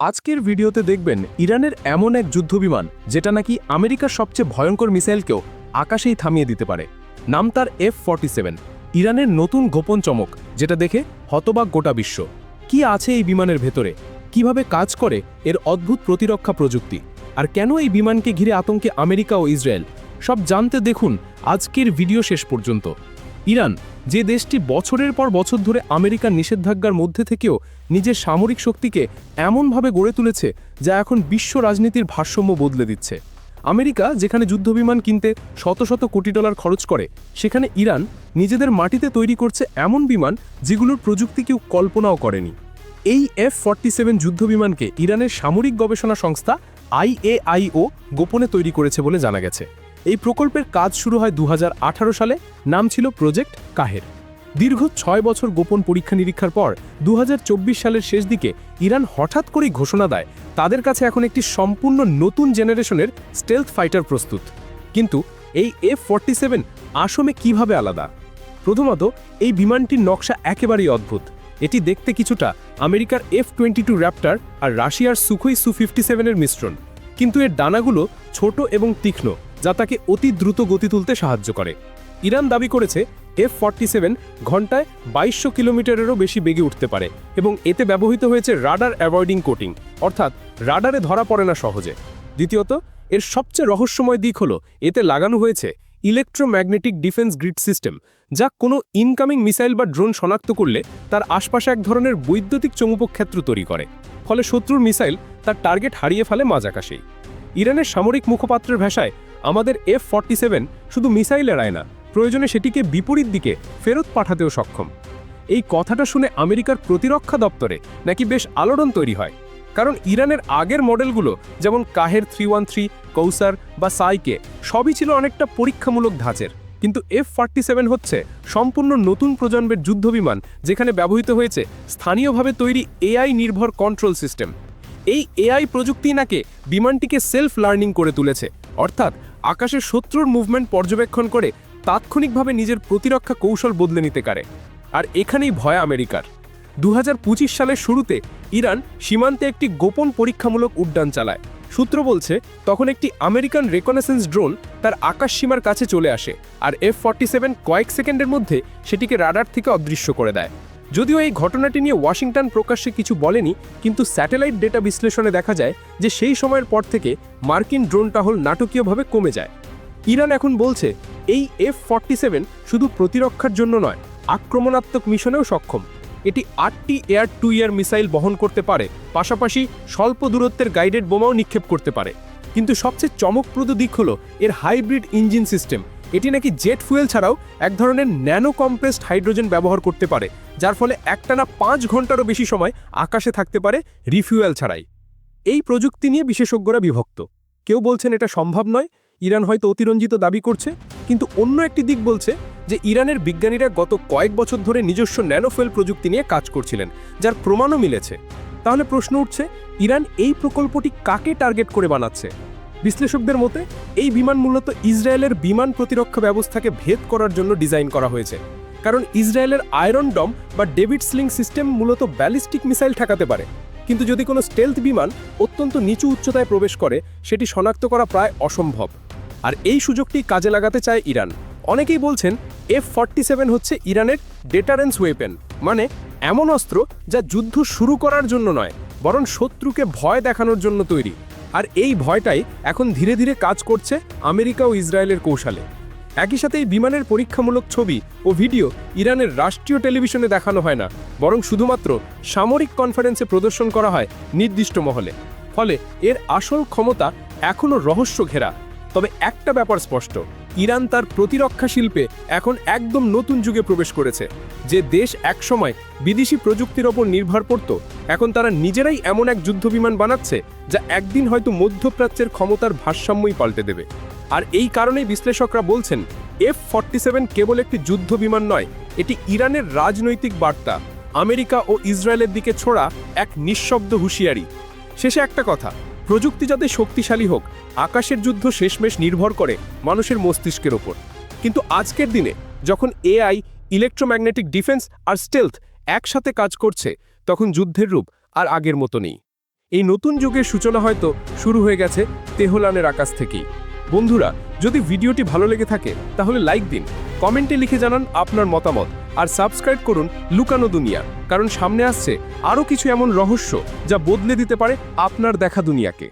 আজকের ভিডিওতে দেখবেন ইরানের এমন এক যুদ্ধবিমান, যেটা নাকি আমেরিকার সবচেয়ে ভয়ঙ্কর মিসাইলকেও আকাশেই থামিয়ে দিতে পারে। নাম তার এফ ফর্টি ইরানের নতুন গোপন চমক, যেটা দেখে হতবাক গোটা বিশ্ব। কি আছে এই বিমানের ভেতরে? কীভাবে কাজ করে? এর অদ্ভুত প্রতিরক্ষা প্রযুক্তি। আর কেন এই বিমানকে ঘিরে আতঙ্কে আমেরিকা ও ইসরায়েল? সব জানতে দেখুন আজকের ভিডিও শেষ পর্যন্ত। ইরান যে দেশটি বছরের পর বছর ধরে আমেরিকার নিষেধাজ্ঞার মধ্যে থেকেও নিজের সামরিক শক্তিকে এমনভাবে গড়ে তুলেছে যা এখন বিশ্ব রাজনীতির ভারসাম্য বদলে দিচ্ছে। আমেরিকা যেখানে যুদ্ধবিমান কিনতে শত শত কোটি ডলার খরচ করে, সেখানে ইরান নিজেদের মাটিতে তৈরি করছে এমন বিমান যেগুলোর প্রযুক্তি কেউ কল্পনাও করেনি। এই এফ ফর্টি সেভেন যুদ্ধবিমানকে ইরানের সামরিক গবেষণা সংস্থা আইএআইও গোপনে তৈরি করেছে বলে জানা গেছে। এই প্রকল্পের কাজ শুরু হয় দু হাজার আঠারো সালে। নাম ছিল প্রজেক্ট কাহের দীর্ঘ ছয় বছর গোপন পরীক্ষা নিরীক্ষার পর দু হাজার চব্বিশ সালের শেষ দিকে ইরান হঠাৎ করেই ঘোষণা দেয়, তাদের কাছে এখন একটি সম্পূর্ণ নতুন জেনারেশনের স্টেলথ ফাইটার প্রস্তুত। কিন্তু এই এফ ফর্টি সেভেন আসলে কীভাবে আলাদা? প্রথমত, এই বিমানটির নকশা একেবারেই অদ্ভুত। এটি দেখতে কিছুটা আমেরিকার এফ টোয়েন্টি টু র্যাপ্টার আর রাশিয়ার সুখই সু ফিফটি সেভেনের মিশ্রণ। কিন্তু এর ডানাগুলো ছোট এবং তীক্ষ্ণ। যা তাকে অতি দ্রুত গতি তুলতে সাহায্য করে। ইরান দাবি করেছে এফ ফর্টি সেভেন ঘন্টায় বাইশশো কিলোমিটারেরও বেশি বেগে উঠতে পারে এবং এতে ব্যবহৃত হয়েছে রাডার অ্যাভয়েডিং কোটিং, অর্থাৎ রাডারে ধরা পড়ে না সহজে। দ্বিতীয়ত, এর সবচেয়ে রহস্যময় দিক হল, এতে লাগানো হয়েছে ইলেকট্রোম্যাগনেটিক ডিফেন্স গ্রিড সিস্টেম, যা কোনো ইনকামিং মিসাইল বা ড্রোন শনাক্ত করলে তার আশপাশে এক ধরনের বৈদ্যুতিক চমুপক্ষেত্র তৈরি করে। ফলে শত্রুর মিসাইল তার টার্গেট হারিয়ে ফেলে মাঝ আকাশেই ইরানের সামরিক মুখপাত্রের ভাষায় আমাদের এফ ফর্টি সেভেন শুধু মিসাইল এড়ায় না, প্রয়োজনে সেটিকে বিপরীত দিকে ফেরত পাঠাতেও সক্ষম। এই কথাটা শুনে আমেরিকার প্রতিরক্ষা দপ্তরে নাকি বেশ আলোড়ন তৈরি হয়, কারণ ইরানের আগের মডেলগুলো যেমন Qaher three one three, Kowsar বা সাইকে সবই ছিল অনেকটা পরীক্ষামূলক ধাঁচের। কিন্তু এফ ফর্টি সেভেন হচ্ছে সম্পূর্ণ নতুন প্রজন্মের যুদ্ধবিমান, যেখানে ব্যবহৃত হয়েছে স্থানীয়ভাবে তৈরি এআই নির্ভর কন্ট্রোল সিস্টেম। এই এআই প্রযুক্তি নাকে বিমানটিকে সেলফ লার্নিং করে তুলেছে? অর্থাৎ আকাশে শত্রুর মুভমেন্ট পর্যবেক্ষণ করে তাৎক্ষণিকভাবে নিজের প্রতিরক্ষা কৌশল বদলে নিতে পারে। আর এখানেই ভয় আমেরিকার। দু হাজার পঁচিশ সালের শুরুতে ইরান সীমান্তে একটি গোপন পরীক্ষামূলক উড্ডয়ন চালায়। সূত্র বলছে, তখন একটি আমেরিকান রেকনেসেন্স ড্রোন তার আকাশ সীমার কাছে চলে আসে, আর এফ ফর্টি সেভেন কয়েক সেকেন্ডের মধ্যে সেটিকে রাডার থেকে অদৃশ্য করে দেয়। যদিও এই ঘটনাটি নিয়ে ওয়াশিংটন প্রকাশ্যে কিছু বলেনি, কিন্তু স্যাটেলাইট ডেটা বিশ্লেষণে দেখা যায় যে সেই সময়ের পর থেকে মার্কিন ড্রোন টহল নাটকীয়ভাবে কমে যায়। ইরান এখন বলছে, এই এফ ফর্টি সেভেন শুধু প্রতিরক্ষার জন্য নয়, আক্রমণাত্মক মিশনেও সক্ষম। এটি আটটি এয়ার টু ইয়ার মিসাইল বহন করতে পারে, পাশাপাশি স্বল্প দূরত্বের গাইডেড বোমাও নিক্ষেপ করতে পারে। কিন্তু সবচেয়ে চমকপ্রদ দিক হল, এর হাইব্রিড ইঞ্জিন সিস্টেম এটি নাকি জেট ফুয়েল ছাড়াও এক ধরনের ন্যানো কম্প্রেসড হাইড্রোজেন ব্যবহার করতে পারে, যার ফলে একটানা পাঁচ ঘন্টারও বেশি সময় আকাশে থাকতে পারে রিফুয়েল ছাড়াই। এই প্রযুক্তি নিয়ে বিশেষজ্ঞরা বিভক্ত। কেউ বলছেন এটা সম্ভব নয়, ইরান হয়তো অতিরঞ্জিত দাবি করছে, কিন্তু অন্য একটি দিক বলছে যে ইরানের বিজ্ঞানীরা গত কয়েক বছর ধরে নিজস্ব ন্যানোফেল প্রযুক্তি নিয়ে কাজ করছিলেন, যার প্রমাণও মিলেছে। তাহলে প্রশ্ন উঠছে, ইরান এই প্রকল্পটি কাকে টার্গেট করে বানাচ্ছে? বিশ্লেষকদের মতে, এই বিমান মূলত ইসরায়েলের বিমান প্রতিরক্ষা ব্যবস্থাকে ভেদ করার জন্য ডিজাইন করা হয়েছে। কারণ ইসরায়েলের আয়রন ডম বা ডেভিড স্লিং সিস্টেম মূলত ব্যালিস্টিক মিসাইল ঠেকাতে পারে। কিন্তু যদি কোনো স্টেলথ বিমান অত্যন্ত নিচু উচ্চতায় প্রবেশ করে, সেটি শনাক্ত করা প্রায় অসম্ভব। আর এই সুযোগটি কাজে লাগাতে চায় ইরান। অনেকেই বলছেন, এফ ফর্টি সেভেন হচ্ছে ইরানের ডেটারেন্স ওয়েপেন মানে এমন অস্ত্র যা যুদ্ধ শুরু করার জন্য নয়, বরং শত্রুকে ভয় দেখানোর জন্য তৈরি। আর এই ভয়টাই এখন ধীরে ধীরে কাজ করছে আমেরিকা ও ইসরায়েলের কৌশলে। একই সাথে এই বিমানের পরীক্ষামূলক ছবি ও ভিডিও ইরানের রাষ্ট্রীয় টেলিভিশনে দেখানো হয় না, বরং শুধুমাত্র সামরিক কনফারেন্সে প্রদর্শন করা হয় নির্দিষ্ট মহলে। ফলে এর আসল ক্ষমতা এখনও রহস্য ঘেরা। তবে একটা ব্যাপার স্পষ্ট, ইরান তার প্রতিরক্ষা শিল্পে এখন একদম নতুন যুগে প্রবেশ করেছে, যে দেশ একসময় বিদেশি প্রযুক্তির ওপর নির্ভর করত এখন তারা নিজেরাই এমন এক যুদ্ধবিমান বানাচ্ছে যা একদিন হয়তো মধ্যপ্রাচ্যের ক্ষমতার ভারসাম্যই পাল্টে দেবে। আর এই কারণেই বিশ্লেষকরা বলছেন এফ ফর্টি সেভেন কেবল একটি যুদ্ধ বিমান নয়, এটি ইরানের রাজনৈতিক বার্তা। আমেরিকা ও ইসরায়েলের দিকে ছোড়া এক নিঃশব্দ হুঁশিয়ারি। শেষে একটা কথা, প্রযুক্তি যাতে শক্তিশালী হোক, আকাশের যুদ্ধ শেষমেশ নির্ভর করে মানুষের মস্তিষ্কের ওপর। কিন্তু আজকের দিনে যখন এআই ইলেকট্রোম্যাগনেটিক ডিফেন্স আর স্টেলথ একসাথে কাজ করছে তখন যুদ্ধের রূপ আর আগের মতো নেই। এই নতুন যুগের সূচনা হয়তো শুরু হয়ে গেছে তেহলানের আকাশ থেকেই। বন্ধুরা, যদি ভিডিওটি ভালো লেগে থাকে, তাহলে লাইক দিন, কমেন্টে লিখে জানান আপনার মতামত, আর সাবস্ক্রাইব করুন লুকানো দুনিয়া, কারণ সামনে আসছে আরও কিছু এমন রহস্য যা বদলে দিতে পারে আপনার দেখা দুনিয়াকে।